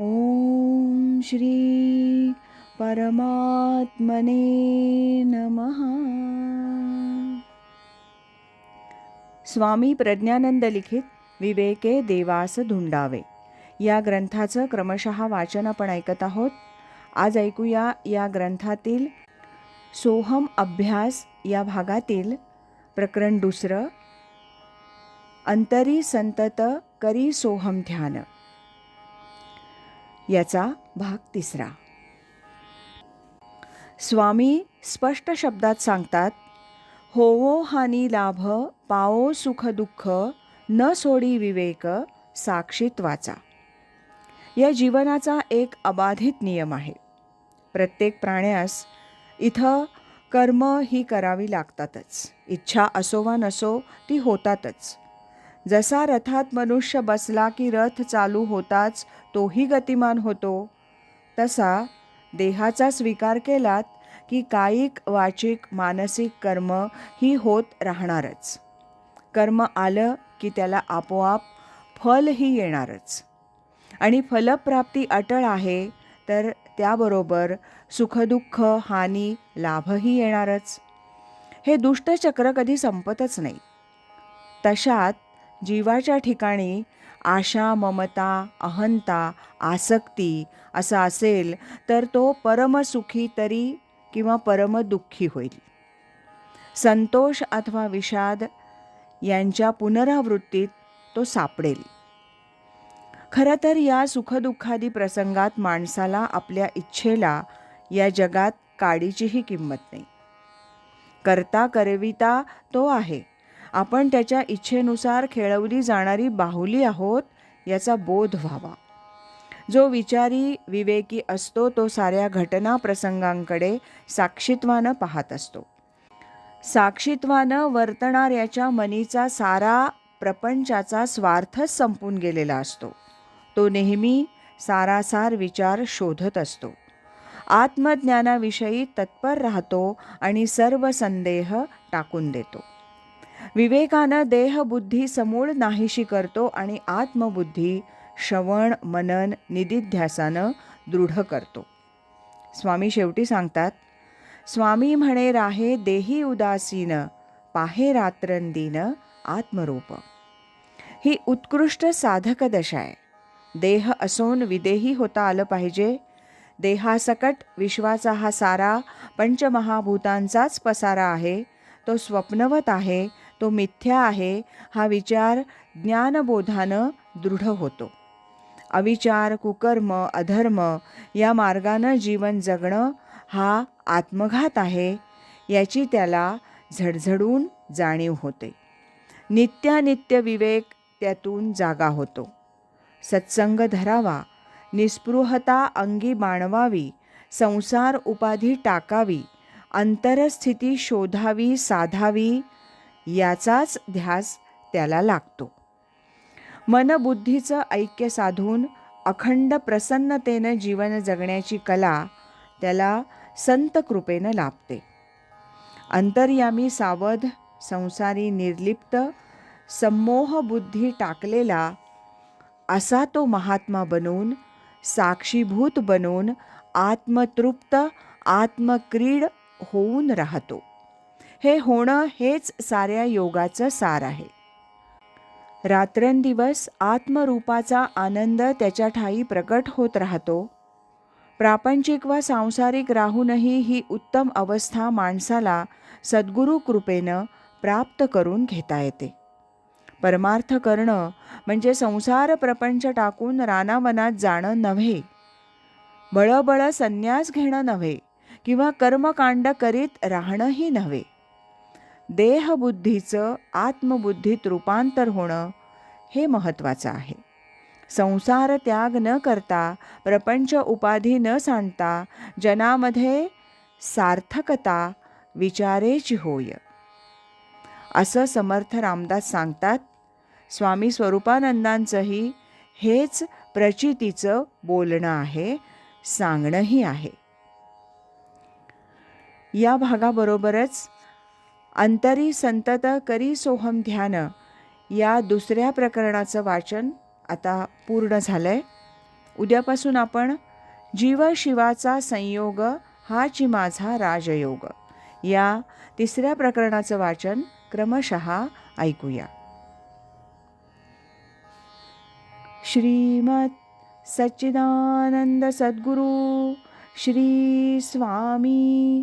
ॐ श्री परमात्मने नमः। स्वामी प्रज्ञानंद लिखित विवेके देवास धुंडावे। या ग्रंथाचं क्रमशः वाचन आपण ऐकत आहोत. आज ऐकूया या ग्रंथातील सोहम अभ्यास या भागातील प्रकरण दुसरं अंतरी संतत करी सोहम ध्यान। याचा भाग तिसरा. स्वामी स्पष्ट शब्दात सांगतात होवो हानी लाभ पाओ सुख दुःख न सोडी विवेक साक्षीत्वाचा या जीवनाचा एक अबाधित नियम आहे. प्रत्येक प्राण्यास इथं कर्म ही करावी लागतातच. इच्छा असो वा नसो ती होतातच. जसा रथात मनुष्य बसला की रथ चालू होताच तोही गतिमान होतो. तसा देहाचा स्वीकार केलात की कायिक वाचिक मानसिक कर्म ही होत राहणारच. कर्म आलं की त्याला आपोआप फलही येणारच. आणि फलप्राप्ती अटळ आहे तर त्याबरोबर सुखदुःख हानी लाभही येणारच. हे दुष्टचक्र कधी संपतच नाही. तशात जीवाच्या ठिकाणी आशा ममता अहंता आसक्ती असं असेल तर तो परमसुखी तरी किंवा परमदुःखी होईल. संतोष अथवा विषाद यांच्या पुनरावृत्तीत तो सापडेल. खरं तर या सुखदुःखादी प्रसंगात माणसाला आपल्या इच्छेला या जगात काडीचीही किंमत नाही. करता करविता तो आहे. आपण त्याच्या इच्छेनुसार खेळवली जाणारी बाहुली आहोत याचा बोध व्हावा. जो विचारी विवेकी असतो तो साऱ्या घटना प्रसंगांकडे साक्षित्वानं पाहत असतो. साक्षीत्वानं वर्तणाऱ्याच्या मनीचा सारा प्रपंचाचा स्वार्थच संपून गेलेला असतो. तो नेहमी सारासार विचार शोधत असतो. आत्मज्ञानाविषयी तत्पर राहतो आणि सर्व संदेह टाकून देतो. विवेकानं देहबुद्धी समूळ नाहीशी करतो आणि आत्मबुद्धी श्रवण मनन निदिध्यासानं दृढ करतो. स्वामी शेवटी सांगतात स्वामी म्हणे राहे देही उदासीन पाहे रात्रंदीन आत्मरूप. ही उत्कृष्ट साधक दशा आहे. देह असून विदेही होता आलं पाहिजे. देहासकट विश्वाचा हा सारा पंचमहाभूतांचाच पसारा आहे. तो स्वप्नवत आहे. तो मिथ्या आहे हा विचार ज्ञानबोधानं दृढ होतो. अविचार कुकर्म अधर्म या मार्गानं जीवन जगणं हा आत्मघात आहे याची त्याला झडझडून जाणीव होते. नित्यानित्य विवेक त्यातून जागा होतो. सत्संग धरावा निस्पृहता अंगी बाणवावी संसार उपाधी टाकावी अंतरस्थिती शोधावी साधावी याचाच ध्यास त्याला लागतो. मनबुद्धीचं ऐक्य साधून अखंड प्रसन्नतेनं जीवन जगण्याची कला त्याला संत कृपेनं लाभते. अंतर्यामी सावध संसारी निर्लिप्त संमोह बुद्धी टाकलेला असा तो महात्मा बनून साक्षीभूत बनून आत्मतृप्त आत्मक्रीड होऊन राहतो. हे होणं हेच साऱ्या योगाचं सार आहे. रात्रंदिवस आत्मरूपाचा आनंद त्याच्या ठाई प्रकट होत राहतो. प्रापंचिक व सांसारिक राहूनही ही उत्तम अवस्था माणसाला सद्गुरू कृपेनं प्राप्त करून घेता येते. परमार्थ करणं म्हणजे संसार प्रपंच टाकून रानावनात जाणं नव्हे. बळबळ संन्यास घेणं नव्हे किंवा कर्मकांड करीत राहणंही नव्हे. देहबुद्धीचं आत्मबुद्धीत रूपांतर होणं हे महत्त्वाचं आहे. संसार त्याग न करता प्रपंच उपाधी न सांडता जनामध्ये सार्थकता विचारेची होय. असं समर्थ रामदास सांगतात स्वामी स्वरूपानंदांचंही हेच प्रचितीचं बोलणं आहे सांगणंही आहे. या भागाबरोबरच अंतरी संतत करी सोहम ध्यान. या दुसऱ्या प्रकरणाचं वाचन आता पूर्ण झालं आहे उद्यापासून आपण जीव शिवाचा संयोग हाची माझा राजयोग. या तिसऱ्या प्रकरणाचं वाचन क्रमशः ऐकूया. श्रीमत सच्चिदानंद सद्गुरु श्री स्वामी